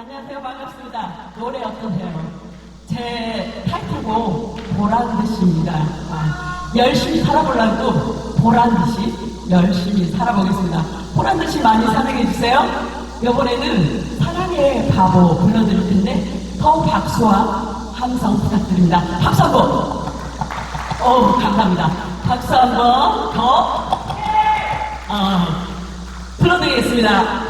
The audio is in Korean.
안녕하세요. 반갑습니다. 노래 어떠세요? 제 타이틀곡 보란 듯이입니다. 아, 열심히 살아보려고 보란 듯이 열심히 살아보겠습니다. 보란 듯이 많이 사랑해 주세요. 이번에는 사랑의 바보 불러드릴 텐데 더 박수와 함성 부탁드립니다. 박수 한 번! 오, 어, 감사합니다. 박수 한 번 더. 어, 불러드리겠습니다.